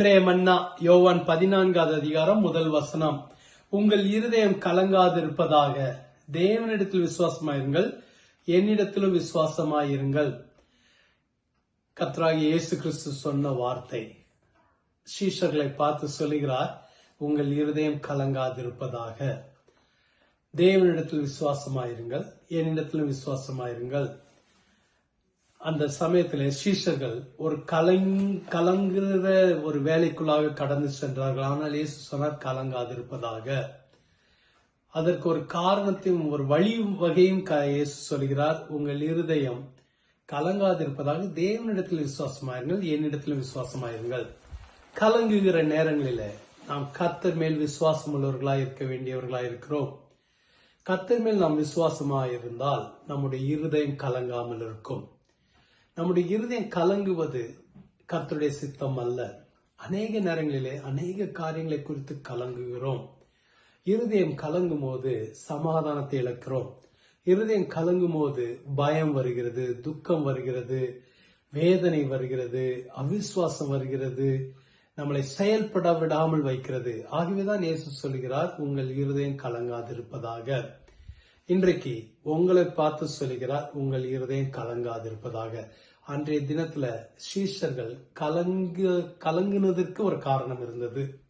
மன்னா யோவான் பதினான்காவது அதிகாரம் முதல் வசனம். உங்கள் இருதயம் கலங்காதிருப்பதாக. தேவனிடத்தில் விசுவாசமாயிருங்கள் என்னிடத்திலும் விசுவாசமாயிருங்கள். கத்ராகி இயேசு கிறிஸ்து சொன்ன வார்த்தை. சீஷர்களை பார்த்து சொல்லுகிறார் உங்கள் இருதயம் கலங்காதிருப்பதாக. தேவனிடத்தில் விசுவாசமாயிருங்கள் என்னிடத்திலும் விசுவாசமாயிருங்கள். அந்த சமயத்தில் சீஷர்கள் ஒரு கலங் கலங்குற ஒரு வேலைக்குள்ளாக கடந்து சென்றார்கள். ஆனால் இயேசு சொன்னார் கலங்காதிருப்பதாக. அதற்கு ஒரு காரணத்தையும் ஒரு வழி வகையும் க- இயேசு சொல்கிறார். உங்கள் இருதயம் கலங்காதிருப்பதாக தேவனிடத்தில் விசுவாசமாயிருங்கள் என்னிடத்திலும் விசுவாசமாயிருங்கள். கலங்குகிற நேரங்களில நாம் கத்தர் மேல் விசுவாசம் உள்ளவர்களாக இருக்க வேண்டியவர்களாக இருக்கிறோம். கத்தர் மேல் நாம் விசுவாசமாக இருந்தால் நம்முடைய இருதயம் கலங்காமல் இருக்கும். நம்முடைய இருதயம் கலங்குவது கர்த்தருடைய சித்தம் அல்ல. அநேக நேரங்களிலே அநேக காரியங்களை குறித்து கலங்குகிறோம். இருதயம் கலங்கும் போது சமாதானத்தை இழக்கிறோம். இருதயம் கலங்கும் போது பயம் வருகிறது துக்கம் வருகிறது வேதனை வருகிறது அவிஸ்வாசம் வருகிறது நம்மளை செயல்பட விடாமல் வைக்கிறது. ஆகவேதான் இயேசு சொல்கிறார் உங்கள் இருதயம் கலங்காதிருப்பதாக. இன்றைக்கு உங்களை பார்த்து சொல்கிறார் உங்கள் இருதயம் கலங்காதிருப்பதாக. அன்றைய தினத்துல சீஷர்கள் கலங்கு கலங்குனதற்கு ஒரு காரணம் இருந்தது.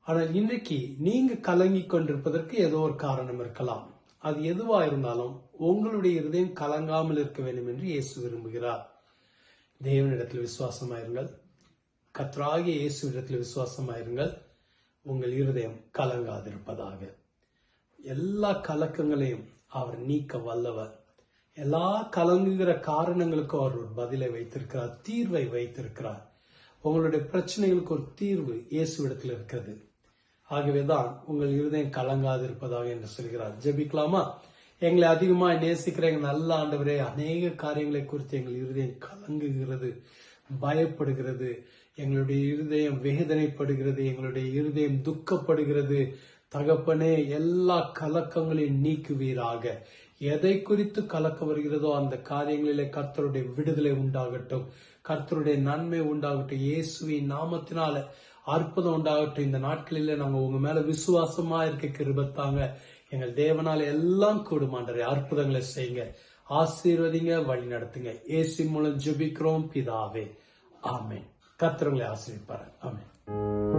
ஆனால் இன்றைக்கு நீங்க கலங்கி கொண்டிருப்பதற்கு ஏதோ ஒரு காரணம் இருக்கலாம். அது எதுவா இருந்தாலும் உங்களுடைய இருதயம் கலங்காமல் இருக்க வேண்டும் என்று இயேசு விரும்புகிறார். தேவனிடத்தில் விசுவாசமாயிருங்கள். கத்ராகிய இயேசுவிடத்தில் விசுவாசமாயிருங்கள். உங்கள் இருதயம் கலங்காதிருப்பதாக. எல்லா கலக்கங்களையும் அவர் நீக்க வல்லவர். எல்லா கலங்குகிற காரணங்களுக்கும் அவர் ஒரு பதிலை வைத்திருக்கிறார் தீர்வை வைத்திருக்கிறார். உங்களுடைய பிரச்சனைகளுக்கு ஒரு தீர்வு இயேசுவிடத்தில் இருக்கிறது. ஆகவேதான் உங்கள் இருதயம் கலங்காதிருப்பதாக என்று சொல்கிறார். ஜெபிக்கலாமா? எங்களை அதிகமாக நேசிக்கிற எங்கள் நல்ல ஆண்டவரே அநேக காரியங்களை குறித்து எங்கள் இருதயம் கலங்குகிறது பயப்படுகிறது. எங்களுடைய இருதயம் வேதனைப்படுகிறது எங்களுடைய இருதயம் துக்கப்படுகிறது. தகப்பனே எல்லா கலக்கங்களையும் நீக்குவீராக. எதை குறித்து கலக்க வருகிறதோ அந்த காரியங்களிலே கர்த்தருடைய விடுதலை உண்டாகட்டும். கர்த்தருடைய நன்மை உண்டாகட்டும். இயேசுவின் நாமத்தினால அற்புதம் உண்டாகட்டும். இந்த நாட்களில நாங்க உங்க மேல விசுவாசமா இருக்க கிருபத்தாங்க. எங்கள் தேவனால எல்லாம் கூடுமாண்டரை அற்புதங்களை செய்யுங்க. ஆசீர்வதிங்க வழி நடத்துங்க. ஏசி மூலம் ஜெபிக்கிறோம். பிதாவே. ஆமென். கத்திரங்களை ஆசிரிப்பாரு ஆசீர்வதிப்பாரு